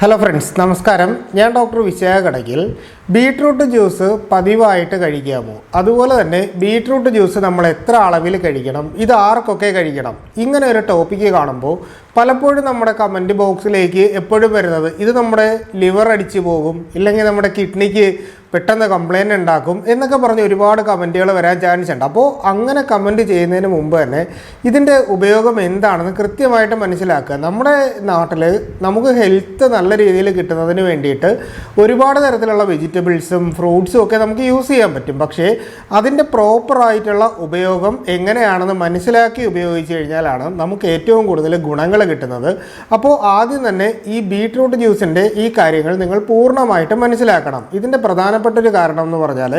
Hello friends നമസ്കാരം. ഞാൻ doctor വിശയ കടകിൽ ബീട്രൂട്ട് ജ്യൂസ് പതിവായിട്ട് കഴിക്കാമോ? അതുപോലെ തന്നെ ബീട്രൂട്ട് ജ്യൂസ് നമ്മൾ എത്ര അളവിൽ കഴിക്കണം? ഇത് ആർക്കൊക്കെ കഴിക്കണം? ഇങ്ങനെ ഒരു ടോപ്പിക്ക് കാണുമ്പോൾ പലപ്പോഴും നമ്മുടെ കമന്റ് ബോക്സിലേക്ക് എപ്പോഴും വരുന്നത് ഇത് നമ്മുടെ ലിവർ അടിച്ചു പോകും ഇല്ലെങ്കിൽ നമ്മുടെ കിഡ്നിക്ക് പെട്ടെന്ന് കംപ്ലൈന്റ് ഉണ്ടാക്കും എന്നൊക്കെ പറഞ്ഞ് ഒരുപാട് കമന്റുകൾ വരാൻ ചാൻസ് ഉണ്ട്. അപ്പോൾ അങ്ങനെ കമന്റ് ചെയ്യുന്നതിന് മുമ്പ് തന്നെ ഇതിന്റെ ഉപയോഗം എന്താണെന്ന് കൃത്യമായിട്ട് മനസ്സിലാക്കുക. നമ്മുടെ നാട്ടിൽ നമുക്ക് ഹെൽത്ത് നല്ല രീതിയിൽ കിട്ടുന്നതിന് വേണ്ടിയിട്ട് ഒരുപാട് തരത്തിലുള്ള വെജിറ്റബിൾസും ഫ്രൂട്ട്സും ഒക്കെ നമുക്ക് യൂസ് ചെയ്യാൻ പറ്റും. പക്ഷേ അതിന്റെ പ്രോപ്പറായിട്ടുള്ള ഉപയോഗം എങ്ങനെയാണെന്ന് മനസ്സിലാക്കി ഉപയോഗിച്ച് കഴിഞ്ഞാലാണ് നമുക്ക് ഏറ്റവും കൂടുതൽ ഗുണങ്ങൾ കിട്ടുന്നത്. അപ്പോൾ ആദ്യം തന്നെ ഈ ബീട്രൂട്ട് ജ്യൂസിന്റെ ഈ കാര്യങ്ങൾ നിങ്ങൾ പൂർണമായിട്ടും മനസ്സിലാക്കണം. ഇതിന്റെ പ്രധാനപ്പെട്ട ഒരു കാരണം എന്ന് പറഞ്ഞാൽ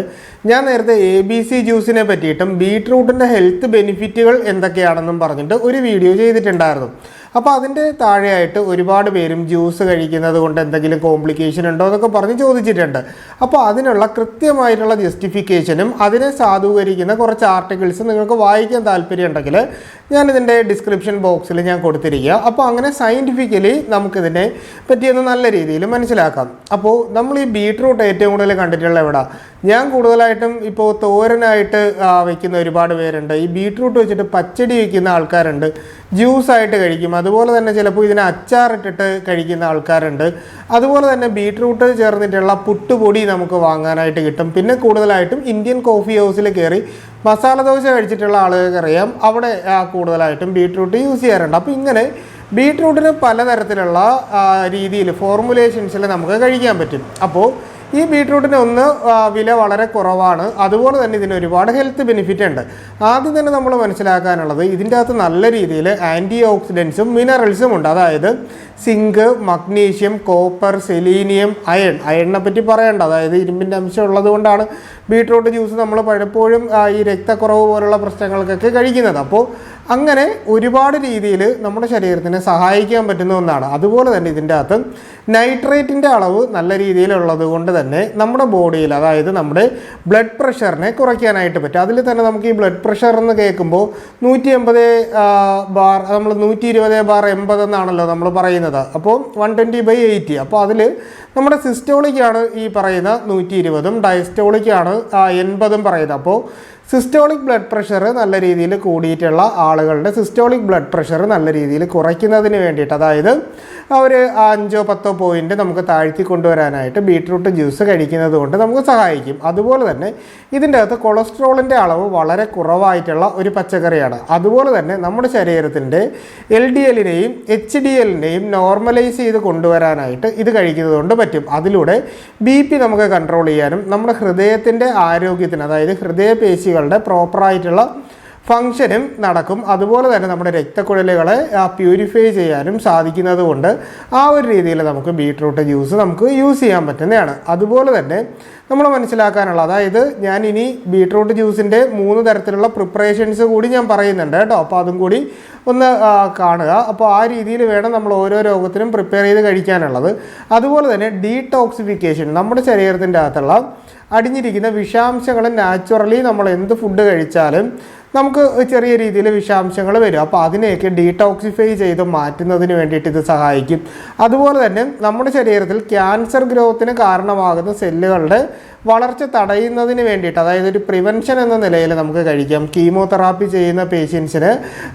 ഞാൻ നേരത്തെ എ ബി സി ജ്യൂസിനെ പറ്റിയിട്ടും ബീട്രൂട്ടിന്റെ ഹെൽത്ത് ബെനിഫിറ്റുകൾ എന്തൊക്കെയാണെന്നും പറഞ്ഞിട്ട് ഒരു വീഡിയോ ചെയ്തിട്ടുണ്ടായിരുന്നു. അപ്പോൾ അതിന്റെ താഴെയായിട്ട് ഒരുപാട് പേരും ജ്യൂസ് കഴിക്കുന്നത് കൊണ്ട് എന്തെങ്കിലും കോംപ്ലിക്കേഷൻ ഉണ്ടോ എന്നൊക്കെ പറഞ്ഞ് ചോദിച്ചിട്ടുണ്ട്. അപ്പോൾ അതിനുള്ള കൃത്യമായിട്ടുള്ള ജസ്റ്റിഫിക്കേഷനും അതിനെ സാധൂകരിക്കുന്ന കുറച്ച് ആർട്ടിക്കിൾസ് നിങ്ങൾക്ക് വായിക്കാൻ താല്പര്യമുണ്ടെങ്കിൽ ഞാനിതിന്റെ ഡിസ്ക്രിപ്ഷൻ ബോക്സിൽ ഞാൻ കൊടുത്തിരിക്കുക. അപ്പോൾ അങ്ങനെ സയന്റിഫിക്കലി നമുക്കിതിനെ പറ്റിയൊന്ന് നല്ല രീതിയിൽ മനസ്സിലാക്കാം. അപ്പോൾ നമ്മൾ ഈ ബീട്രൂട്ട് ഏറ്റവും കൂടുതൽ കണ്ടിട്ടുള്ള എവിടെ? ഞാൻ കൂടുതലായിട്ടും ഇപ്പോൾ തോരനായിട്ട് വയ്ക്കുന്ന ഒരുപാട് പേരുണ്ട്. ഈ ബീട്രൂട്ട് വെച്ചിട്ട് പച്ചടി വയ്ക്കുന്ന ആൾക്കാരുണ്ട്. ജ്യൂസായിട്ട് കഴിക്കും. അതുപോലെ തന്നെ ചിലപ്പോൾ ഇതിനെ അച്ചാറിട്ടിട്ട് കഴിക്കുന്ന ആൾക്കാരുണ്ട്. അതുപോലെ തന്നെ ബീട്രൂട്ട് ചേർന്നിട്ടുള്ള പുട്ടുപൊടി നമുക്ക് വാങ്ങാനായിട്ട് കിട്ടും. പിന്നെ കൂടുതലായിട്ടും ഇന്ത്യൻ കോഫി ഹൗസിൽ കയറി മസാല ദോശ കഴിച്ചിട്ടുള്ള ആളുകൾക്ക് അറിയാം. അവിടെ കൂടുതലായിട്ടും ബീട്രൂട്ട് യൂസ് ചെയ്യാറുണ്ട്. അപ്പോൾ ഇങ്ങനെ ബീട്രൂട്ടിന് പലതരത്തിലുള്ള രീതിയിൽ ഫോർമുലേഷൻസിൽ നമുക്ക് കഴിക്കാൻ പറ്റും. അപ്പോൾ ഈ ബീട്രൂട്ടിന് ഒന്ന് വില വളരെ കുറവാണ്. അതുപോലെ തന്നെ ഇതിന് ഒരുപാട് ഹെൽത്ത് ബെനിഫിറ്റ് ഉണ്ട്. ആദ്യം തന്നെ നമ്മൾ മനസ്സിലാക്കാനുള്ളത് ഇതിന്റെ അകത്ത് നല്ല രീതിയിൽ ആന്റി ഓക്സിഡൻസും മിനറൽസും ഉണ്ട്. അതായത് zinc magnesium copper selenium iron. അയണിനെ പറ്റി പറയണ്ട. അതായത് ഇരുമ്പിന്റെ അംശം ഉള്ളതുകൊണ്ടാണ് ബീട്രൂട്ട് ജ്യൂസ് നമ്മൾ പലപ്പോഴും ഈ രക്തക്കുറവ് പോലുള്ള പ്രശ്നങ്ങൾക്കൊക്കെ കഴിക്കുന്നത്. അപ്പോൾ അങ്ങനെ ഒരുപാട് രീതിയിൽ നമ്മുടെ ശരീരത്തിനെ സഹായിക്കാൻ പറ്റുന്ന ഒന്നാണ്. അതുപോലെ തന്നെ ഇതിന്റെ അകത്ത് നൈട്രേറ്റിന്റെ അളവ് നല്ല രീതിയിലുള്ളത് കൊണ്ട് തന്നെ നമ്മുടെ ബോഡിയിൽ അതായത് നമ്മുടെ ബ്ലഡ് പ്രഷറിനെ കുറയ്ക്കാനായിട്ട് പറ്റും. അതിൽ തന്നെ നമുക്ക് ഈ ബ്ലഡ് പ്രഷർ എന്ന് കേൾക്കുമ്പോൾ നൂറ്റി എൺപത് ബാർ നമ്മൾ നൂറ്റി ഇരുപത് ബാർ എൺപത് എന്നാണല്ലോ നമ്മൾ പറയുന്നത്. അപ്പോൾ വൺ ട്വന്റി ബൈ എയ്റ്റി. അപ്പോൾ അതിൽ നമ്മുടെ സിസ്റ്റോളിക്കാണ് ഈ പറയുന്ന നൂറ്റി ഇരുപതും ഡയസ്റ്റോളിക്കാണ് എൺപതും പറയുന്നത്. അപ്പോൾ സിസ്റ്റോളിക് ബ്ലഡ് പ്രഷർ നല്ല രീതിയിൽ കൂടിയിട്ടുള്ള ആളുകളുടെ സിസ്റ്റോളിക് ബ്ലഡ് പ്രഷർ നല്ല രീതിയിൽ കുറയ്ക്കുന്നതിന് വേണ്ടിയിട്ട്. അതായത് ഒരു അഞ്ചോ പത്തോ പോയിന്റ് നമുക്ക് താഴ്ത്തി കൊണ്ടുവരാനായിട്ട് ബീട്രൂട്ട് ജ്യൂസ് കഴിക്കുന്നത് കൊണ്ട് നമുക്ക് സഹായിക്കും. അതുപോലെ തന്നെ ഇതിന്റെ അകത്ത് കൊളസ്ട്രോളിന്റെ അളവ് വളരെ കുറവായിട്ടുള്ള ഒരു പച്ചക്കറിയാണ്. അതുപോലെ തന്നെ നമ്മുടെ ശരീരത്തിന്റെ എൽ ഡി എല്ലിനെയും എച്ച് ഡി എല്ലിനെയും നോർമലൈസ് ചെയ്ത് കൊണ്ടുവരാനായിട്ട് ഇത് കഴിക്കുന്നത് കൊണ്ട് പറ്റും. അതിലൂടെ ബി പി നമുക്ക് കൺട്രോൾ ചെയ്യാനും നമ്മുടെ ഹൃദയത്തിന്റെ ആരോഗ്യത്തിന് അതായത് ഹൃദയപേശികളുടെ പ്രോപ്പറായിട്ടുള്ള ഫങ്ഷനും നടക്കും. അതുപോലെ തന്നെ നമ്മുടെ രക്തക്കുഴലുകളെ പ്യൂരിഫൈ ചെയ്യാനും സാധിക്കുന്നത് കൊണ്ട് ആ ഒരു രീതിയിൽ നമുക്ക് ബീട്രൂട്ട് ജ്യൂസ് നമുക്ക് യൂസ് ചെയ്യാൻ പറ്റുന്നതാണ്. അതുപോലെ തന്നെ നമ്മൾ മനസ്സിലാക്കാനുള്ള അതായത് ഞാൻ ഇനി ബീട്രൂട്ട് ജ്യൂസിന്റെ മൂന്ന് തരത്തിലുള്ള പ്രിപ്പറേഷൻസ് കൂടി ഞാൻ പറയുന്നുണ്ട് കേട്ടോ. അപ്പോൾ അതും കൂടി ഒന്ന് കാണുക. അപ്പോൾ ആ രീതിയിൽ വേണം നമ്മൾ ഓരോ രോഗത്തിനും പ്രിപ്പയർ ചെയ്ത് കഴിക്കാനുള്ളത്. അതുപോലെ തന്നെ ഡീടോക്സിഫിക്കേഷൻ നമ്മുടെ ശരീരത്തിന്റെ അകത്തുള്ള അടിഞ്ഞിരിക്കുന്ന വിഷാംശങ്ങൾ നാച്ചുറലി നമ്മൾ എന്ത് ഫുഡ് കഴിച്ചാലും നമുക്ക് ചെറിയ രീതിയിൽ വിഷാംശങ്ങൾ വരും. അപ്പോൾ അതിനെയൊക്കെ ഡീടോക്സിഫൈ ചെയ്ത് മാറ്റുന്നതിന് വേണ്ടിയിട്ട് ഇത് സഹായിക്കും. അതുപോലെ തന്നെ നമ്മുടെ ശരീരത്തിൽ ക്യാൻസർ ഗ്രോത്തിന് കാരണമാകുന്ന സെല്ലുകളുടെ വളർച്ച തടയുന്നതിന് വേണ്ടിയിട്ട് അതായത് ഒരു പ്രിവെൻഷൻ എന്ന നിലയിൽ നമുക്ക് കഴിക്കാം. കീമോതെറാപ്പി ചെയ്യുന്ന പേഷ്യൻസിന്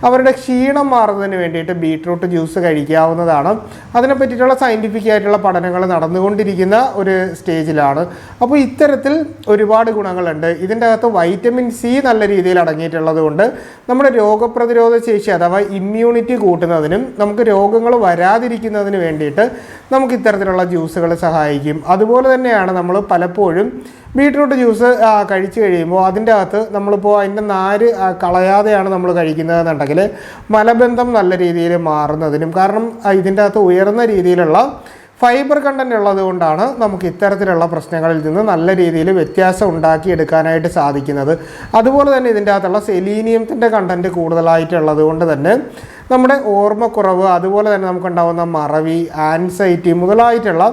അവരുടെ ക്ഷീണം മാറുന്നതിന് വേണ്ടിയിട്ട് ബീട്രൂട്ട് ജ്യൂസ് കഴിക്കാവുന്നതാണ്. അതിനെ പറ്റിയിട്ടുള്ള സയന്റിഫിക് ആയിട്ടുള്ള പഠനങ്ങൾ നടന്നുകൊണ്ടിരിക്കുന്ന ഒരു സ്റ്റേജിലാണ് അപ്പോൾ ഇത്തരത്തിൽ ഒരുപാട് ഗുണങ്ങളുണ്ട്. ഇതിന്റെ അകത്ത് വൈറ്റമിൻ സി നല്ല രീതിയിൽ അടങ്ങിയിട്ടുള്ളത് കൊണ്ട് നമ്മുടെ രോഗപ്രതിരോധ ശേഷി അഥവാ ഇമ്മ്യൂണിറ്റി കൂട്ടുന്നതിനും നമുക്ക് രോഗങ്ങൾ വരാതിരിക്കുന്നതിന് വേണ്ടിയിട്ട് നമുക്ക് ഇത്തരത്തിലുള്ള ജ്യൂസുകൾ സഹായിക്കും. അതുപോലെ തന്നെയാണ് നമ്മൾ പലപ്പോഴും ബീട്രൂട്ട് ജ്യൂസ് കഴിച്ചു കഴിയുമ്പോൾ അതിന്റെ അകത്ത് നമ്മളിപ്പോൾ അതിന്റെ നാര് കളയാതെയാണ് നമ്മൾ കഴിക്കുന്നതെന്നുണ്ടെങ്കിൽ മലബന്ധം നല്ല രീതിയിൽ മാറുന്നതിനും കാരണം ഇതിന്റെ അകത്ത് ഉയർന്ന രീതിയിലുള്ള ഫൈബർ കണ്ടന്റ് ഉള്ളത് കൊണ്ടാണ് നമുക്ക് ഇത്തരത്തിലുള്ള പ്രശ്നങ്ങളിൽ നിന്ന് നല്ല രീതിയിൽ വ്യത്യാസം ഉണ്ടാക്കി എടുക്കാനായിട്ട് സാധിക്കുന്നത്. അതുപോലെ തന്നെ ഇതിന്റെ അകത്തുള്ള സെലീനിയത്തിന്റെ കണ്ടന്റ് കൂടുതലായിട്ടുള്ളത് കൊണ്ട് തന്നെ നമ്മുടെ ഓർമ്മക്കുറവ് അതുപോലെ തന്നെ നമുക്കുണ്ടാകുന്ന മറവി ആൻസൈറ്റി മുതലായിട്ടുള്ള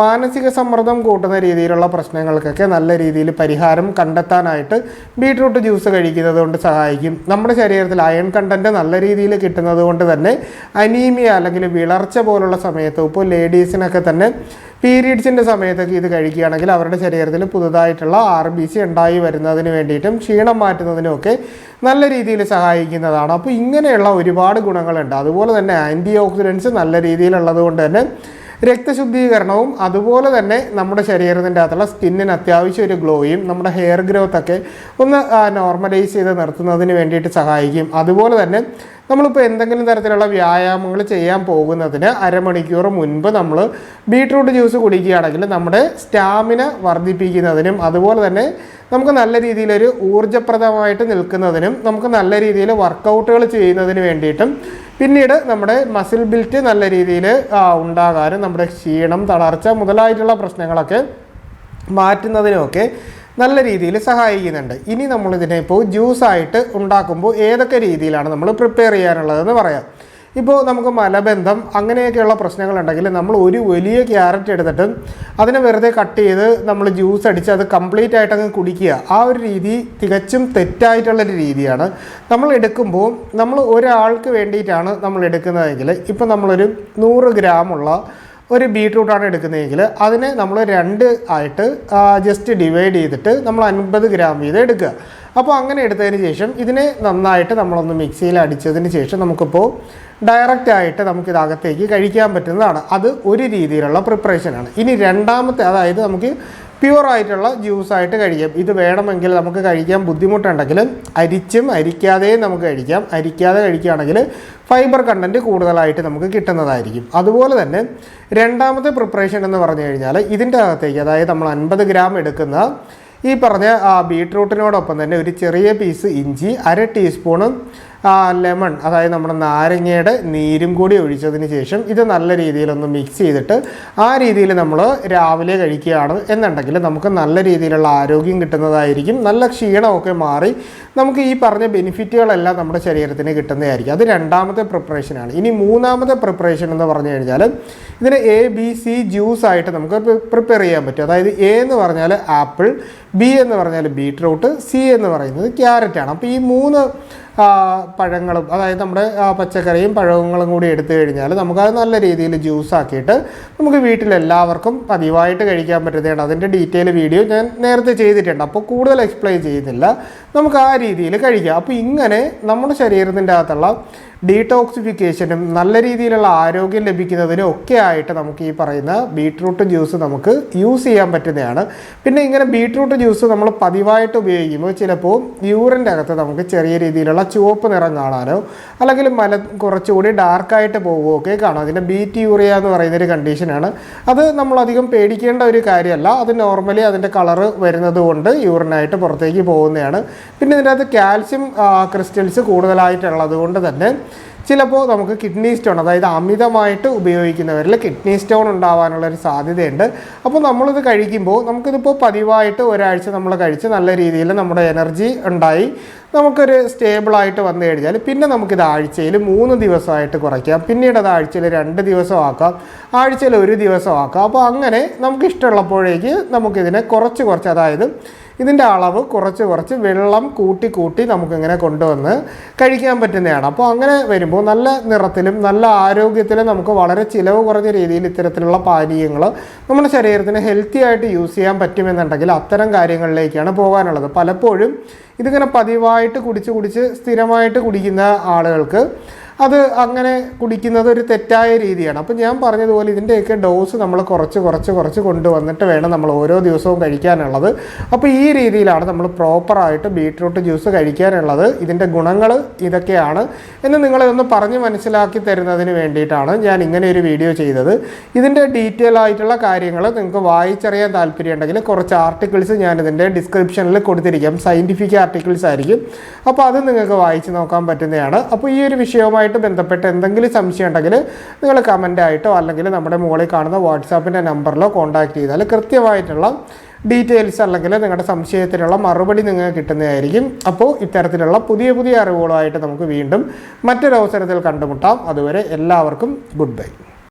മാനസിക സമ്മർദ്ദം കൂട്ടുന്ന രീതിയിലുള്ള പ്രശ്നങ്ങൾക്കൊക്കെ നല്ല രീതിയിൽ പരിഹാരം കണ്ടെത്താനായിട്ട് ബീട്രൂട്ട് ജ്യൂസ് കഴിക്കുന്നത് കൊണ്ട് സഹായിക്കും. നമ്മുടെ ശരീരത്തിൽ അയൺ കണ്ടന്റ് നല്ല രീതിയിൽ കിട്ടുന്നത് കൊണ്ട് തന്നെ അനീമിയ അല്ലെങ്കിൽ വിളർച്ച പോലുള്ള സമയത്ത് ഇപ്പോൾ ലേഡീസിനൊക്കെ തന്നെ പീരീഡ്സിന്റെ സമയത്തൊക്കെ ഇത് കഴിക്കുകയാണെങ്കിൽ അവരുടെ ശരീരത്തിൽ പുതുതായിട്ടുള്ള ആർ ബി സി ഉണ്ടായി വരുന്നതിന് വേണ്ടിയിട്ടും ക്ഷീണം മാറ്റുന്നതിനുമൊക്കെ നല്ല രീതിയിൽ സഹായിക്കുന്നതാണ്. അപ്പോൾ ഇങ്ങനെയുള്ള ഒരുപാട് ഗുണങ്ങളുണ്ട്. അതുപോലെ തന്നെ ആന്റി ഓക്സിഡൻസ് നല്ല രീതിയിലുള്ളത് കൊണ്ട് തന്നെ രക്തശുദ്ധീകരണവും അതുപോലെ തന്നെ നമ്മുടെ ശരീരത്തിന്റെ അകത്തുള്ള സ്കിന്നിന് അത്യാവശ്യം ഒരു ഗ്ലോയും നമ്മുടെ ഹെയർ ഗ്രോത്തൊക്കെ ഒന്ന് നോർമലൈസ് ചെയ്ത് നിർത്തുന്നതിന് വേണ്ടിയിട്ട് സഹായിക്കും. അതുപോലെ തന്നെ നമ്മളിപ്പോൾ എന്തെങ്കിലും തരത്തിലുള്ള വ്യായാമങ്ങൾ ചെയ്യാൻ പോകുന്നതിന് അരമണിക്കൂർ മുൻപ് നമ്മൾ ബീട്രൂട്ട് ജ്യൂസ് കുടിക്കുകയാണെങ്കിൽ നമ്മുടെ സ്റ്റാമിന വർദ്ധിപ്പിക്കുന്നതിനും അതുപോലെ തന്നെ നമുക്ക് നല്ല രീതിയിലൊരു ഊർജപ്രദമായിട്ട് നിൽക്കുന്നതിനും നമുക്ക് നല്ല രീതിയിൽ വർക്കൗട്ടുകൾ ചെയ്യുന്നതിന് വേണ്ടിയിട്ടും പിന്നീട് നമ്മുടെ മസിൽ ബിൽറ്റ് നല്ല രീതിയിൽ ഉണ്ടാകാനും നമ്മുടെ ക്ഷീണം തളർച്ച മുതലായിട്ടുള്ള പ്രശ്നങ്ങളൊക്കെ മാറ്റുന്നതിനുമൊക്കെ നല്ല രീതിയിൽ സഹായിക്കുന്നുണ്ട്. ഇനി നമ്മളിതിനെ ഇപ്പോൾ ജ്യൂസായിട്ട് ഉണ്ടാക്കുമ്പോൾ ഏതൊക്കെ രീതിയിലാണ് നമ്മൾ പ്രിപ്പയർ ചെയ്യാനുള്ളതെന്ന് പറയാം. ഇപ്പോൾ നമുക്ക് മലബന്ധം അങ്ങനെയൊക്കെയുള്ള പ്രശ്നങ്ങളുണ്ടെങ്കിൽ നമ്മൾ ഒരു വലിയ ക്യാരറ്റ് എടുത്തിട്ട് അതിനെ വെറുതെ കട്ട് ചെയ്ത് നമ്മൾ ജ്യൂസ് അടിച്ച് അത് കംപ്ലീറ്റ് ആയിട്ട് അങ്ങ് കുടിക്കുക. ആ ഒരു രീതി തികച്ചും തെറ്റായിട്ടുള്ളൊരു രീതിയാണ്. നമ്മൾ എടുക്കുമ്പോൾ നമ്മൾ ഒരാൾക്ക് വേണ്ടിയിട്ടാണ് നമ്മൾ എടുക്കുന്നതെങ്കിൽ ഇപ്പോൾ നമ്മളൊരു നൂറ് ഗ്രാമുള്ള ഒരു ബീട്രൂട്ടാണ് എടുക്കുന്നതെങ്കിൽ അതിനെ നമ്മൾ രണ്ട് ആയിട്ട് ജസ്റ്റ് ഡിവൈഡ് ചെയ്തിട്ട് നമ്മൾ അൻപത് ഗ്രാം വീതം എടുക്കുക. അപ്പോൾ അങ്ങനെ എടുത്തതിന് ശേഷം ഇതിനെ നന്നായിട്ട് നമ്മളൊന്ന് മിക്സിയിൽ അടിച്ചതിന് ശേഷം നമുക്കിപ്പോൾ ഡയറക്റ്റ് ആയിട്ട് നമുക്കിതകത്തേക്ക് കഴിക്കാൻ പറ്റുന്നതാണ്. അത് ഒരു രീതിയിലുള്ള പ്രിപ്പറേഷനാണ് ഇനി രണ്ടാമത്തെ അതായത് നമുക്ക് പ്യുവർ ആയിട്ടുള്ള ജ്യൂസായിട്ട് കഴിക്കാം. ഇത് വേണമെങ്കിൽ നമുക്ക് കഴിക്കാൻ ബുദ്ധിമുട്ടുണ്ടെങ്കിൽ അരിച്ചും അരിക്കാതെയും നമുക്ക് കഴിക്കാം. അരിക്കാതെ കഴിക്കുകയാണെങ്കിൽ ഫൈബർ കണ്ടന്റ് കൂടുതലായിട്ട് നമുക്ക് കിട്ടുന്നതായിരിക്കും. അതുപോലെ തന്നെ രണ്ടാമത്തെ പ്രിപ്പറേഷൻ എന്ന് പറഞ്ഞു കഴിഞ്ഞാൽ ഇതിന്റെ അകത്തേക്ക് അതായത് നമ്മൾ അൻപത് ഗ്രാം എടുക്കുന്ന ഈ പറഞ്ഞ ആ ബീട്രൂട്ടിനോടൊപ്പം തന്നെ ഒരു ചെറിയ പീസ് ഇഞ്ചി അര ടീസ്പൂണും ലെമൺ അതായത് നമ്മുടെ നാരങ്ങയുടെ നീരും കൂടി ഒഴിച്ചതിന് ശേഷം ഇത് നല്ല രീതിയിലൊന്ന് മിക്സ് ചെയ്തിട്ട് ആ രീതിയിൽ നമ്മൾ രാവിലെ കഴിക്കുകയാണ് എന്നുണ്ടെങ്കിൽ നമുക്ക് നല്ല രീതിയിലുള്ള ആരോഗ്യം കിട്ടുന്നതായിരിക്കും. നല്ല ക്ഷീണമൊക്കെ മാറി നമുക്ക് ഈ പറഞ്ഞ ബെനിഫിറ്റുകളെല്ലാം നമ്മുടെ ശരീരത്തിന് കിട്ടുന്നതായിരിക്കും. അത് രണ്ടാമത്തെ പ്രിപ്പറേഷനാണ് ഇനി മൂന്നാമത്തെ പ്രിപ്പറേഷൻ എന്ന് പറഞ്ഞു കഴിഞ്ഞാൽ ഇതിന് എ ബി സി ജ്യൂസ് ആയിട്ട് നമുക്ക് പ്രിപ്പയർ ചെയ്യാൻ പറ്റും. അതായത് എ എന്ന് പറഞ്ഞാൽ ആപ്പിൾ ബി എന്ന് പറഞ്ഞാൽ ബീട്രൂട്ട് സി എന്ന് പറയുന്നത് ക്യാരറ്റാണ്. അപ്പോൾ ഈ മൂന്ന് പഴങ്ങളും അതായത് നമ്മുടെ പച്ചക്കറിയും പഴങ്ങളും കൂടി എടുത്തു കഴിഞ്ഞാൽ നമുക്കത് നല്ല രീതിയിൽ ജ്യൂസ് ആക്കിയിട്ട് നമുക്ക് വീട്ടിലെല്ലാവർക്കും പതിവായിട്ട് കഴിക്കാൻ പറ്റുന്നതാണ്. അതിന്റെ ഡീറ്റെയിൽ വീഡിയോ ഞാൻ നേരത്തെ ചെയ്തിട്ടുണ്ട്. അപ്പോൾ കൂടുതൽ എക്സ്പ്ലെയിൻ ചെയ്യുന്നില്ല. നമുക്ക് ആ രീതിയിൽ കഴിക്കാം. അപ്പോൾ ഇങ്ങനെ നമ്മുടെ ശരീരത്തിന്റെ അകത്തുള്ള ഡീടോക്സിഫിക്കേഷനും നല്ല രീതിയിലുള്ള ആരോഗ്യം ലഭിക്കുന്നതിനും ഒക്കെ ആയിട്ട് നമുക്ക് ഈ പറയുന്ന ബീട്രൂട്ട് ജ്യൂസ് നമുക്ക് യൂസ് ചെയ്യാൻ പറ്റുന്നതാണ്. പിന്നെ ഇങ്ങനെ ബീട്രൂട്ട് ജ്യൂസ് നമ്മൾ പതിവായിട്ട് ഉപയോഗിക്കുമ്പോൾ ചിലപ്പോൾ യൂറിന്റെ അകത്ത് നമുക്ക് ചെറിയ രീതിയിലുള്ള ചുവപ്പ് നിറം കാണാനോ അല്ലെങ്കിൽ മല കുറച്ചുകൂടി ഡാർക്കായിട്ട് പോവുകയോ ഒക്കെ കാണാം. അതിന്റെ ബീറ്റ് യൂറിയ എന്ന് പറയുന്നൊരു കണ്ടീഷനാണ്. അത് നമ്മളധികം പേടിക്കേണ്ട ഒരു കാര്യമല്ല. അത് നോർമലി അതിന്റെ കളറ് വരുന്നത് കൊണ്ട് യൂറിനായിട്ട് പുറത്തേക്ക് പോകുന്നതാണ്. പിന്നെ ഇതിന്റെ അകത്ത് കാൽസ്യം ക്രിസ്റ്റൽസ് കൂടുതലായിട്ടുള്ളത് കൊണ്ട് തന്നെ ചിലപ്പോൾ നമുക്ക് കിഡ്നി സ്റ്റോൺ അതായത് അമിതമായിട്ട് ഉപയോഗിക്കുന്നവരിൽ കിഡ്നി സ്റ്റോൺ ഉണ്ടാവാനുള്ള ഒരു സാധ്യതയുണ്ട്. അപ്പോൾ നമ്മളിത് കഴിക്കുമ്പോൾ നമുക്കിതിപ്പോൾ പതിവായിട്ട് ഒരാഴ്ച നമ്മൾ കഴിച്ച് നല്ല രീതിയിൽ നമ്മുടെ എനർജി ഉണ്ടായി. നമുക്കൊരു സ്റ്റേബിളായിട്ട് വന്നു കഴിഞ്ഞാൽ പിന്നെ നമുക്കിത് ആഴ്ചയിൽ മൂന്ന് ദിവസമായിട്ട് കുറയ്ക്കാം. പിന്നീട് അത് ആഴ്ചയിൽ രണ്ട് ദിവസമാക്കാം. ആഴ്ചയിൽ ഒരു ദിവസമാക്കാം. അപ്പോൾ അങ്ങനെ നമുക്ക് ഇഷ്ടമുള്ളപ്പോഴേക്ക് നമുക്കിതിനെ കുറച്ച് കുറച്ച് അതായത് ഇതിന്റെ അളവ് കുറച്ച് കുറച്ച് വെള്ളം കൂട്ടി കൂട്ടി നമുക്കിങ്ങനെ കൊണ്ടുവന്ന് കഴിക്കാൻ പറ്റുന്നതാണ്. അപ്പോൾ അങ്ങനെ വരുമ്പോൾ നല്ല നിറത്തിലും നല്ല ആരോഗ്യത്തിലും നമുക്ക് വളരെ ചിലവ് കുറഞ്ഞ രീതിയിൽ ഇത്തരത്തിലുള്ള പാനീയങ്ങൾ നമ്മുടെ ശരീരത്തിന് ഹെൽത്തി ആയിട്ട് യൂസ് ചെയ്യാൻ പറ്റുമെന്നുണ്ടെങ്കിൽ അത്തരം കാര്യങ്ങളിലേക്കാണ് പോകാനുള്ളത്. പലപ്പോഴും ഇതിങ്ങനെ പതിവായിട്ട് കുടിച്ച് കുടിച്ച് സ്ഥിരമായിട്ട് കുടിക്കുന്ന ആളുകൾക്ക് അത് അങ്ങനെ കുടിക്കുന്നത് ഒരു തെറ്റായ രീതിയാണ്. അപ്പം ഞാൻ പറഞ്ഞതുപോലെ ഇതിന്റെയൊക്കെ ഡോസ് നമ്മൾ കുറച്ച് കുറച്ച് കുറച്ച് കൊണ്ടുവന്നിട്ട് വേണം നമ്മൾ ഓരോ ദിവസവും കഴിക്കാനുള്ളത്. അപ്പോൾ ഈ രീതിയിലാണ് നമ്മൾ പ്രോപ്പറായിട്ട് ബീട്രൂട്ട് ജ്യൂസ് കഴിക്കാനുള്ളത്. ഇതിന്റെ ഗുണങ്ങൾ ഇതൊക്കെയാണ്. എന്ന് നിങ്ങളെ ഒന്ന് പറഞ്ഞ് മനസ്സിലാക്കി തരുന്നതിന് വേണ്ടിയിട്ടാണ് ഞാൻ ഇങ്ങനെ ഒരു വീഡിയോ ചെയ്തത്. ഇതിന്റെ ഡീറ്റെയിൽ ആയിട്ടുള്ള കാര്യങ്ങൾ നിങ്ങൾക്ക് വായിച്ചറിയാൻ താല്പര്യമുണ്ടെങ്കിൽ കുറച്ച് ആർട്ടിക്കിൾസ് ഞാൻ ഇതിന്റെ ഡിസ്ക്രിപ്ഷനിൽ കൊടുത്തിരിക്കാം. സയന്റിഫിക് ആർട്ടിക്കിൾസ് ആയിരിക്കും. അപ്പോൾ അത് നിങ്ങൾക്ക് വായിച്ച് നോക്കാൻ പറ്റുന്നതാണ്. അപ്പോൾ ഈ ഒരു വിഷയവുമായിട്ട് ബന്ധപ്പെട്ട് എന്തെങ്കിലും സംശയം ഉണ്ടെങ്കിൽ നിങ്ങൾ കമന്റായിട്ടോ അല്ലെങ്കിൽ നമ്മുടെ മുകളിൽ കാണുന്ന വാട്സാപ്പിന്റെ നമ്പറിലോ കോൺടാക്ട് ചെയ്താൽ കൃത്യമായിട്ടുള്ള ഡീറ്റെയിൽസ് അല്ലെങ്കിൽ നിങ്ങളുടെ സംശയത്തിനുള്ള മറുപടി നിങ്ങൾക്ക് കിട്ടുന്നതായിരിക്കും. അപ്പോൾ ഇത്തരത്തിലുള്ള പുതിയ പുതിയ അറിവുകളുമായിട്ട് നമുക്ക് വീണ്ടും മറ്റൊരവസരത്തിൽ കണ്ടുമുട്ടാം. അതുവരെ എല്ലാവർക്കും ഗുഡ് ബൈ